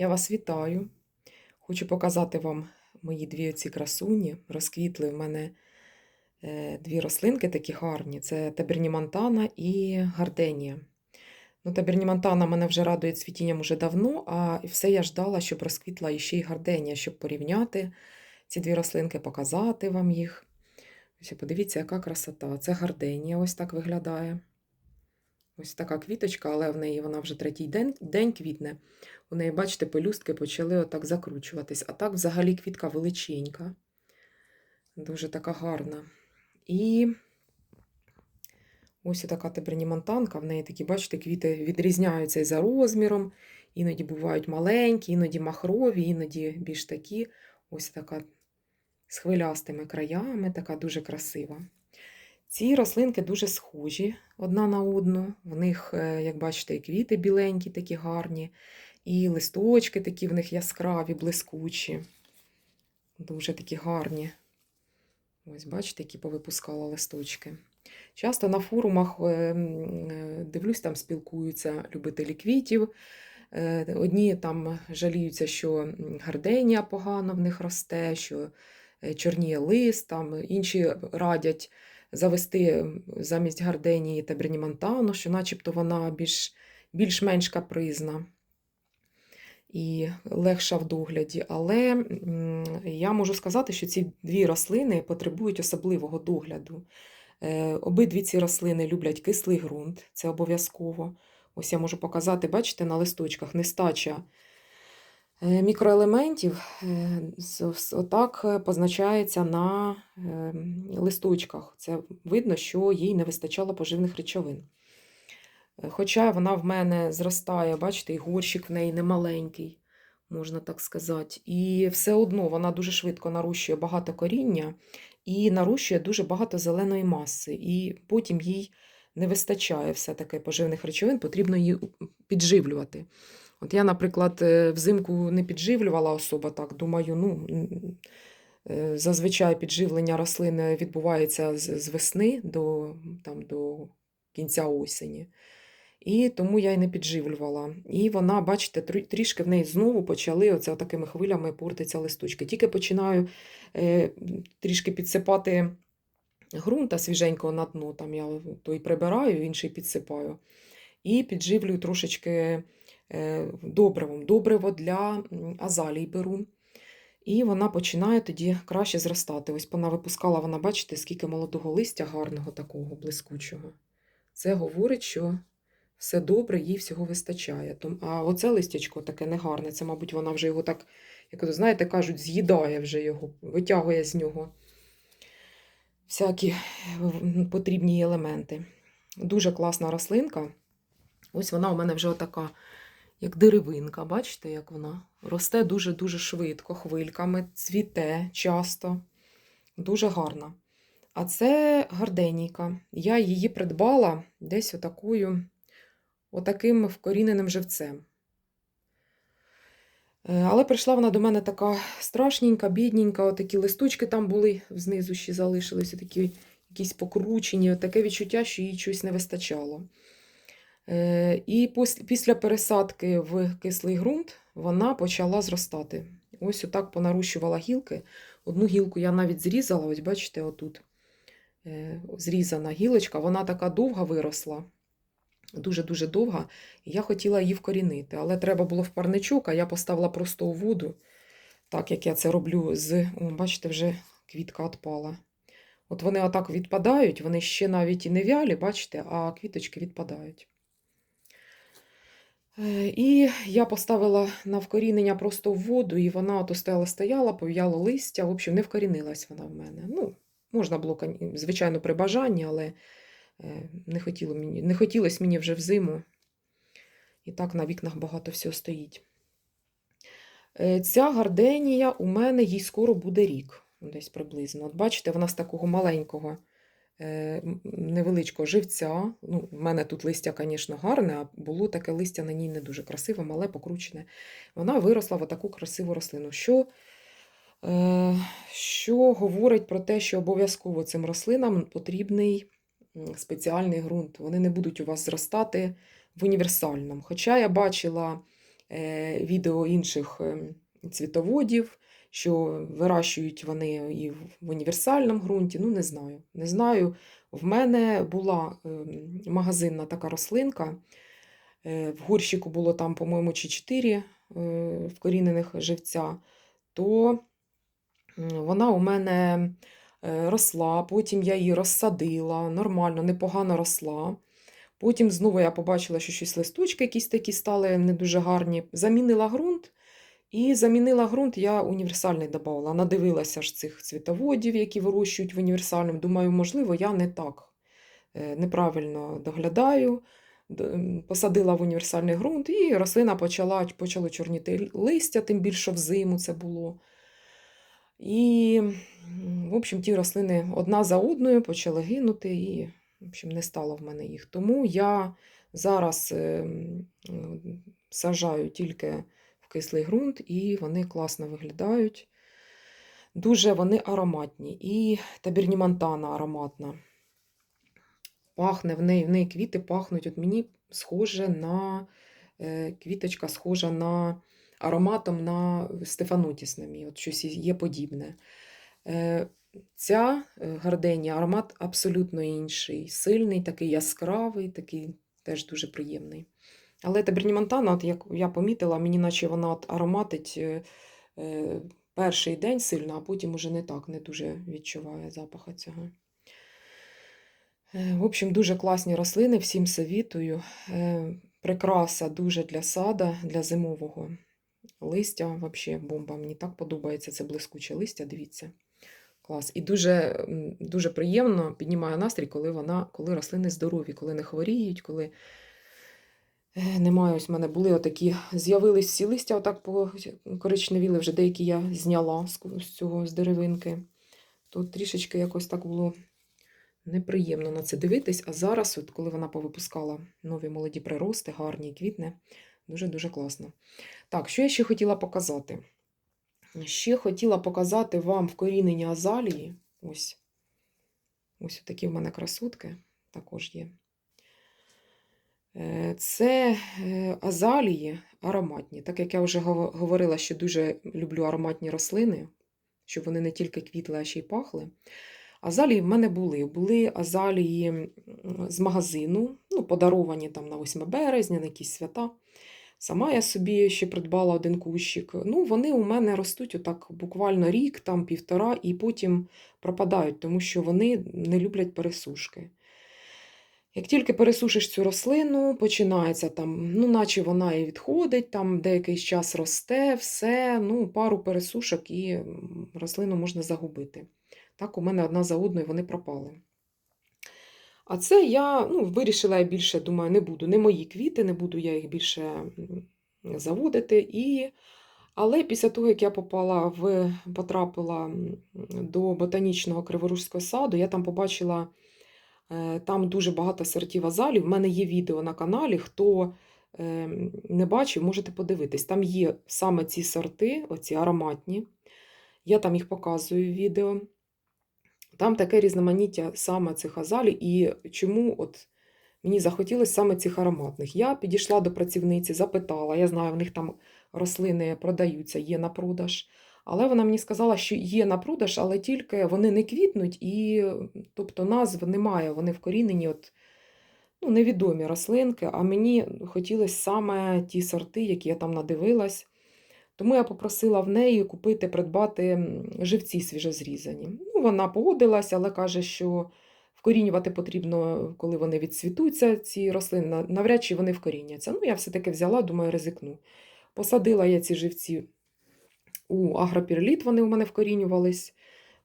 Я вас вітаю. Хочу показати вам мої дві оці красуні. Розквітли в мене е, дві рослинки такі гарні. Це Таберні Монтана і Гарденія. Ну, Таберні Монтана мене вже радує цвітінням уже давно, а все я ждала, щоб розквітла іще й Гарденія, щоб порівняти ці дві рослинки, показати вам їх. Ось подивіться, яка красота. Це Гарденія ось так виглядає. Ось така квіточка, але в неї вона вже третій день, день квітне. У неї, бачите, пелюстки почали отак закручуватись. А так взагалі квітка величенька. Дуже така гарна. І ось така тебернімонтанка. В неї такі, бачите, квіти відрізняються і за розміром. Іноді бувають маленькі, іноді махрові, іноді більш такі. Ось така з хвилястими краями, така дуже красива. Ці рослинки дуже схожі одна на одну. В них, е, як бачите, і квіти біленькі, такі гарні, і листочки такі в них яскраві, блискучі. Дуже такі гарні. Ось, бачите, які повипускала листочки. Часто на форумах е, е, дивлюсь, там спілкуються любителі квітів. Одні там жаліються, що гарденія погано в них росте, що чорніє лист, там інші радять завести замість гарденії та Тебернімонтану, що начебто вона більш, більш-менш капризна і легша в догляді. Але я можу сказати, що ці дві рослини потребують особливого догляду. Е, Обидві ці рослини люблять кислий ґрунт, це обов'язково. Ось я можу показати, бачите, на листочках нестача мікроелементів е, з- з- отак е, позначається на е, листочках. Це видно, що їй не вистачало поживних речовин. Е, Хоча вона в мене зростає, бачите, і горщик в неї немаленький, можна так сказати. І все одно вона дуже швидко нарощує багато коріння і нарощує дуже багато зеленої маси. І потім їй не вистачає все-таки поживних речовин, потрібно її підживлювати. От я, наприклад, е, взимку не підживлювала особо так. Думаю, ну, е, зазвичай підживлення рослин відбувається з весни до, там, до кінця осені. І тому я й не підживлювала. І вона, бачите, трішки в неї знову почали оце такими хвилями портитися листочки. Тільки починаю е, трішки підсипати ґрунта свіженького на дно, там я той прибираю, інший підсипаю. І підживлюю трошечки добривом. Добриво для азалій беру. І вона починає тоді краще зростати. Ось вона випускала, вона, бачите, скільки молодого листя гарного такого, блискучого. Це говорить, що все добре, їй всього вистачає. А оце листячко таке негарне. Це, мабуть, вона вже його так, як от, знаєте, кажуть, з'їдає вже його, витягує з нього всякі потрібні елементи. Дуже класна рослинка. Ось вона у мене вже отака, як деревинка. Бачите, як вона росте дуже-дуже швидко, хвильками, цвіте часто. Дуже гарна. А це гарденійка. Я її придбала десь отакою, отаким вкоріненим живцем. Е, Але прийшла вона до мене така страшненька, бідненька, отакі листочки там були, знизу ще залишилися, такі якісь покручені, таке відчуття, що їй щось не вистачало. Е, І після пересадки в кислий ґрунт вона почала зростати. Ось отак понарощувала гілки. Одну гілку я навіть зрізала, ось бачите, отут е, зрізана гілочка, вона така довга виросла, дуже-дуже довга. Я хотіла її вкорінити, але треба було в парничок, а я поставила просто у воду, так як я це роблю з, о, бачите, вже квітка відпала. От вони отак відпадають, вони ще навіть і не вялі, бачите, а квіточки відпадають. Е, І я поставила на вкорінення просто в воду, і вона от стояла, стояла, пов'яло листя. В общем, не вкорінилась вона в мене. Ну, можна було, звичайно, при бажанні, але е, не, хотіло мені, не хотілося мені вже взиму. І так на вікнах багато всього стоїть. Е, Ця гарденія у мене їй скоро буде рік, десь приблизно. От бачите, вона з такого маленького, невеличкого живця. Ну, в мене тут листя, звісно, гарне, а було таке листя на ній не дуже красиве, мале, покручене. Вона виросла в таку красиву рослину. Що, е, що говорить про те, що обов'язково цим рослинам потрібний спеціальний ґрунт. Вони не будуть у вас зростати в універсальному. Хоча я бачила е, відео інших ем, цвітоводів, що вирощують вони і в універсальному ґрунті. Ну, не знаю. Не знаю. В мене була ем, магазинна така рослинка. е, В горщику було там, по-моєму, чи 4 вкорінених живця, то вона у мене е, росла, потім я її розсадила, нормально, непогано росла. Потім знову я побачила, що щось листочки якісь такі стали не дуже гарні. Замінила ґрунт. І замінила ґрунт, я універсальний додавала. Надивилася ж цих цвітоводів, які вирощують в універсальному. Думаю, можливо, я не так е, неправильно доглядаю. Посадила в універсальний ґрунт, і рослина почала, почало чорніти листя, тим більше взиму це було. І, в общем, ті рослини одна за одною почали гинути, і, в общем, не стало в мене їх. Тому я зараз е, м, м, саджаю тільки кислий ґрунт, і вони класно виглядають. Дуже вони ароматні. І табірні монтана ароматна. Пахне в неї, в неї квіти пахнуть. От мені схоже на е, квіточка схожа на ароматом на стефанотіс на мій, от щось є подібне. Е, Ця е, гарденія аромат абсолютно інший, сильний, такий яскравий, такий теж дуже приємний. Але Монтана, от як я помітила, мені наче вона от ароматить е, е, перший день сильно, а потім уже не так, не дуже відчуває запаха цього. Е, В общем, дуже класні рослини, всім совітую. Прикраса дуже для сада, для зимового листя. Взагалі бомба. Мені так подобається це блискуче листя, дивіться. Клас. І дуже, дуже приємно піднімає настрій, коли вона, коли рослини здорові, коли не хворіють, коли немає. Ось в мене були отакі, з'явились всі листя, отак коричневіли, вже деякі я зняла з, цього з деревинки. Тут трішечки якось так було неприємно на це дивитись. А зараз, от коли вона повипускала нові молоді прирости, гарні квітне, дуже-дуже класно. Так, що я ще хотіла показати? Ще хотіла показати вам вкорінені азалії. Ось. Ось такі в мене красотки також є. Е, Це е, азалії ароматні. Так як я вже говорила, що дуже люблю ароматні рослини, щоб вони не тільки квітли, а ще й пахли. Азалії в мене були. Були азалії з магазину, ну, подаровані там на 8 березня, на якісь свята. Сама я собі ще придбала один кущик. Ну, вони у мене ростуть отак буквально рік, там півтора, і потім пропадають, тому що вони не люблять пересушки. Як тільки пересушиш цю рослину, починається там, ну, наче вона і відходить, там деякий час росте, все, ну, пару пересушок і рослину можна загубити. Так, у мене одна за одною вони пропали. А це я ну, вирішила я більше, думаю, не буду, не мої квіти, не буду я їх більше заводити. І... Але після того, як я попала в, потрапила до ботанічного Криворужського саду, я там побачила там дуже багато сортів азалів. У мене є відео на каналі. Хто е, не бачив, можете подивитись. Там є саме ці сорти, оці ароматні. Я там їх показую в відео. Там таке різноманіття саме цих азалій, і чому от мені захотілося саме цих ароматних. Я підійшла до працівниці, запитала, я знаю, в них там рослини продаються, є на продаж. Але вона мені сказала, що є на продаж, але тільки вони не квітнуть, і тобто назв немає, вони вкорінені, от, ну, невідомі рослинки, а мені хотілося саме ті сорти, які я там надивилась. Тому я попросила в неї купити, придбати живці свіжозрізані. Ну, вона погодилась, але каже, що вкорінювати потрібно, коли вони відцвітуться, ці рослини, навряд чи вони вкоріняться. Ну, я все-таки взяла, думаю, ризикну. Посадила я ці живці у агропірліт, вони у мене вкорінювались.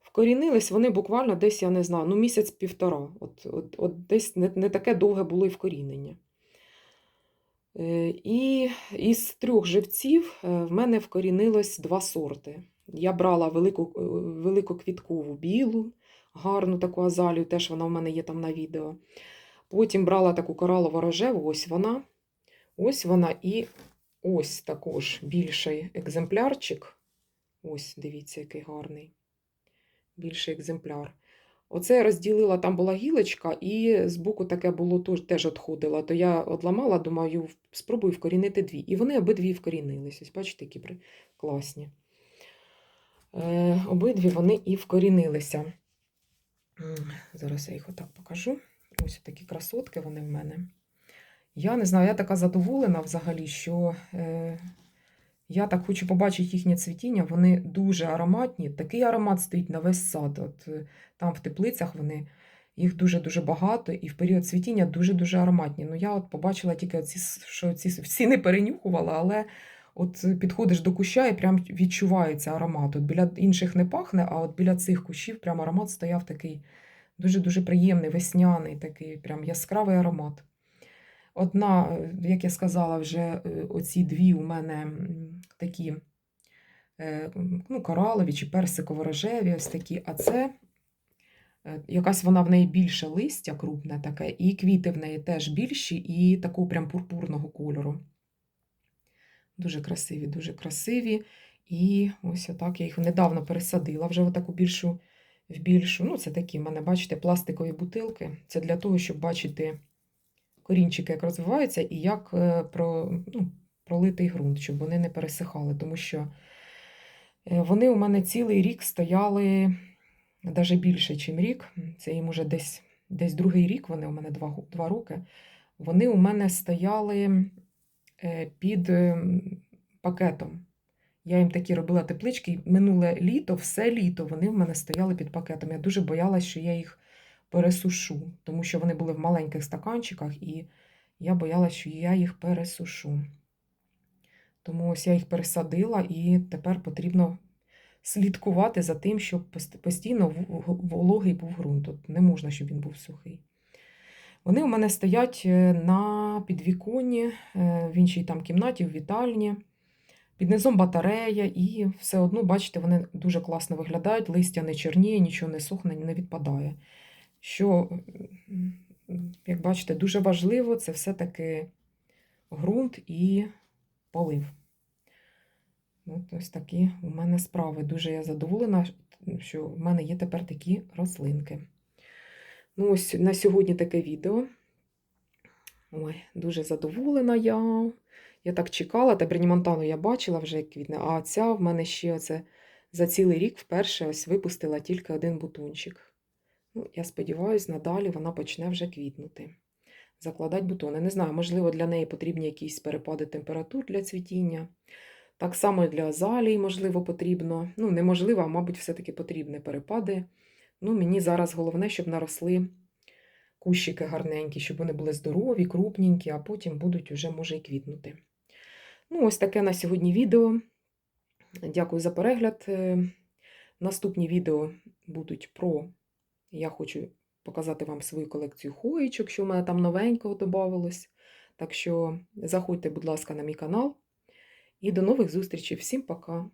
Вкорінились вони буквально десь, я не знаю, ну місяць-півтора. От, от, от десь не, не таке довге було і вкорінення. Е, І із трьох живців е, в мене вкорінилось два сорти. Я брала велику, е, великоквіткову білу, гарну таку азалію, теж вона в мене є там на відео. Потім брала таку коралово рожеву, ось вона. Ось вона і ось також більший екземплярчик. Ось, дивіться, який гарний. Більший екземпляр. Оце я розділила, там була гілочка, і збоку таке було теж, відходило. То я одламала, думаю, спробую вкорінити дві. І вони обидві вкорінились. Ось бачите, які класні. Е, обидві вони і вкорінилися. Зараз я їх отак покажу. Ось такі красотки вони в мене. Я не знаю, я така задоволена взагалі, що е, я так хочу побачити їхнє цвітіння. Вони дуже ароматні. Такий аромат стоїть на весь сад. От е, там в теплицях вони їх дуже-дуже багато, і в період цвітіння дуже-дуже ароматні. Ну я от побачила тільки оці, що ці всі не перенюхувала, але от підходиш до куща і прям відчувається аромат. От біля інших не пахне, а от біля цих кущів прям аромат стояв такий дуже-дуже приємний, весняний, такий прям яскравий аромат. Одна, е, як я сказала, вже е, оці дві у мене такі е, ну, коралові чи персиково-рожеві, ось такі, а це якась вона в неї більше листя крупне таке, і квіти в неї теж більші, і такого прям пурпурного кольору. Дуже красиві, дуже красиві. І ось отак я їх недавно пересадила вже в таку більшу, в більшу. Ну, це такі в мене, бачите, пластикові бутилки. Це для того, щоб бачити корінчики, як розвиваються, і як е, про, ну, пролитий ґрунт, щоб вони не пересихали. Тому що е, вони у мене цілий рік стояли навіть більше, ніж рік. Це їм уже десь, десь другий рік, вони у мене два, два роки. Вони у мене стояли е, під пакетом. Я їм такі робила теплички. Минуле літо, все літо вони в мене стояли під пакетом. Я дуже боялась, що я їх пересушу, тому що вони були в маленьких стаканчиках, і я боялась, що я їх пересушу. Тому ось я їх пересадила, і тепер потрібно слідкувати за тим, щоб постійно вологий був ґрунт. От не можна, щоб він був сухий. Вони у мене стоять е, на підвіконні, е, в іншій там кімнаті, в вітальні. Під низом батарея, і все одно, бачите, вони дуже класно виглядають, листя не чорніє, нічого не сухне, не відпадає. Що, як бачите, дуже важливо це все-таки ґрунт і полив. От ось такі у мене справи. Дуже я задоволена, що в мене є тепер такі рослинки. Ну, ось на сьогодні таке відео. Ой, дуже задоволена я. Я так чекала, та Бремонтану я бачила вже як квітне, а ця в мене ще оце за цілий рік вперше ось випустила тільки один бутончик. Ну, я сподіваюся, надалі вона почне вже квітнути. Закладати бутони. Не знаю, можливо, для неї потрібні якісь перепади температур для цвітіння. Так само і для азалій, можливо, потрібно. Ну, неможливо, а мабуть, все-таки потрібні перепади. Ну, мені зараз головне, щоб наросли кущики гарненькі, щоб вони були здорові, крупненькі, а потім будуть уже, може, і квітнути. Ну, ось таке на сьогодні відео. Дякую за перегляд. Е, Наступні відео будуть про. Я хочу показати вам свою колекцію хоєчок, що в мене там новенького додавалось. Так що заходьте, будь ласка, на мій канал. І до нових зустрічей. Всім пока!